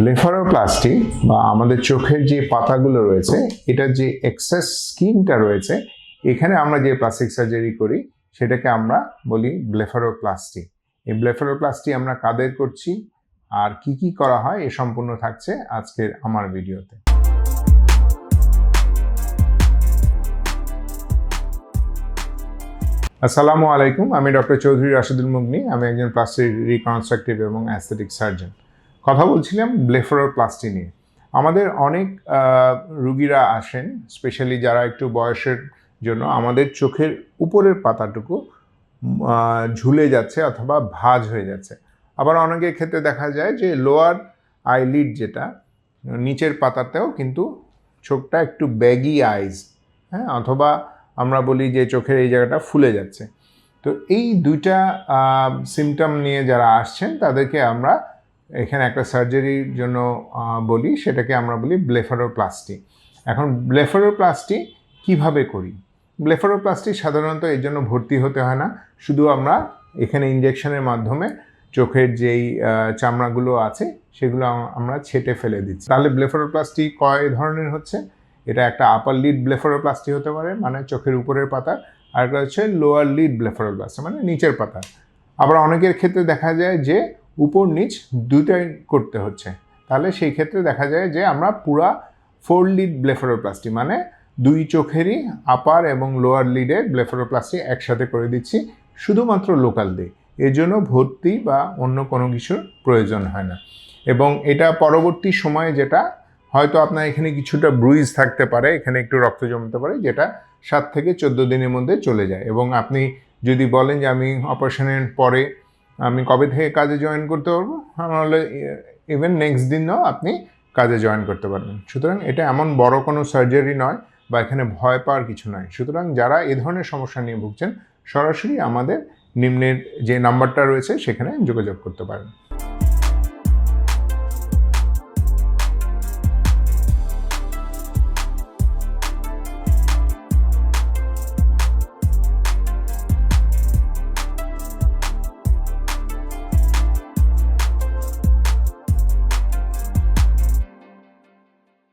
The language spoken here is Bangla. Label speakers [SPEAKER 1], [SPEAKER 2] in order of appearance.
[SPEAKER 1] ব্লেফারোপ্লাস্টি বা আমাদের চোখের যে পাতাগুলো রয়েছে, এটার যে এক্সেস স্কিনটা রয়েছে, এখানে আমরা যে প্লাস্টিক সার্জারি করি, সেটাকে আমরা বলি ব্লেফারোপ্লাস্টি এই ব্লেফারোপ্লাস্টি আমরা কাদের করছি, আর কি কি করা হয়, এ সম্পূর্ণ থাকছে আজকের আমার ভিডিওতে। আসসালামু আলাইকুম, আমি ডক্টর চৌধুরী রাশিদুল মুগনি, আমি একজন প্লাস্টিক রিকনস্ট্রাকটিভ এবং অ্যাস্থেটিক সার্জন কথা বলছিলাম ব্লেফারোপ্লাস্টি নিয়ে। আমাদের অনেক রুগীরা আসেন, স্পেশালি যারা একটু বয়সের জন্য। আমাদের চোখের উপরের পাতাটুকু ঝুলে যাচ্ছে অথবা ভাজ হয়ে যাচ্ছে। আবার অনেকের ক্ষেত্রে দেখা যায় যে লোয়ার আইলিড যেটা, নিচের পাতাতেও কিন্তু চোখটা একটু ব্যাগি আইজ হ্যাঁ? অথবা আমরা বলি যে চোখের এই জায়গাটা ফুলে যাচ্ছে। তো এই দুইটা সিমটম নিয়ে যারা আসছেন, তাদেরকে আমরা এখানে একটা সার্জারির জন্য বলি, সেটাকে আমরা বলি ব্লেফারোপ্লাস্টি এখন ব্লেফারোপ্লাস্টি কীভাবে করি? ব্লেফারোপ্লাস্টি সাধারণত এর জন্য ভর্তি হতে হয় না। শুধু আমরা এখানে ইঞ্জেকশনের মাধ্যমে চোখের যেই চামড়াগুলো আছে, সেগুলো আমরা ছেটে ফেলে দিচ্ছি। তাহলে ব্লেফারোপ্লাস্টি কয় ধরনের হচ্ছে? এটা একটা আপার লিড ব্লেফারোপ্লাস্টি হতে পারে মানে চোখের উপরের পাতা। আর একটা হচ্ছে লোয়ার লিড ব্লেফারোপ্লাস্টি মানে নিচের পাতা। আবার অনেকের ক্ষেত্রে দেখা যায় যে উপর নিচ দুটাই করতে হচ্ছে। তাহলে সেই ক্ষেত্রে দেখা যায় যে আমরা পুরা ফোর লিড ব্লেফারোপ্লাস্টি মানে দুই চোখেরই আপার এবং লোয়ার লিডের ব্লেফারোপ্লাস্টি একসাথে করে দিচ্ছি, শুধুমাত্র লোকাল দিয়ে। এর জন্য ভর্তি বা অন্য কোনো কিছুর প্রয়োজন হয় না। এবং এটা পরবর্তী সময়ে যেটা, হয়তো আপনার এখানে কিছুটা ব্রুইজ থাকতে পারে, এখানে একটু রক্ত জমতে পারে, যেটা সাত থেকে চোদ্দ দিনের মধ্যে চলে যায়। এবং আপনি যদি বলেন যে আমি অপারেশনের পরে আমি কবে থেকে কাজে জয়েন করতে পারব? আমার হলে ইভেন নেক্সট দিনও আপনি কাজে জয়েন করতে পারবেন। সুতরাং এটা এমন বড় কোনো সার্জারি নয় বা এখানে ভয় পাওয়ার কিছু নয়। সুতরাং যারা এ ধরনের সমস্যা নিয়ে ভুগছেন, সরাসরি আমাদের নিম্নের যে নাম্বারটা রয়েছে, সেখানে যোগাযোগ করতে পারেন।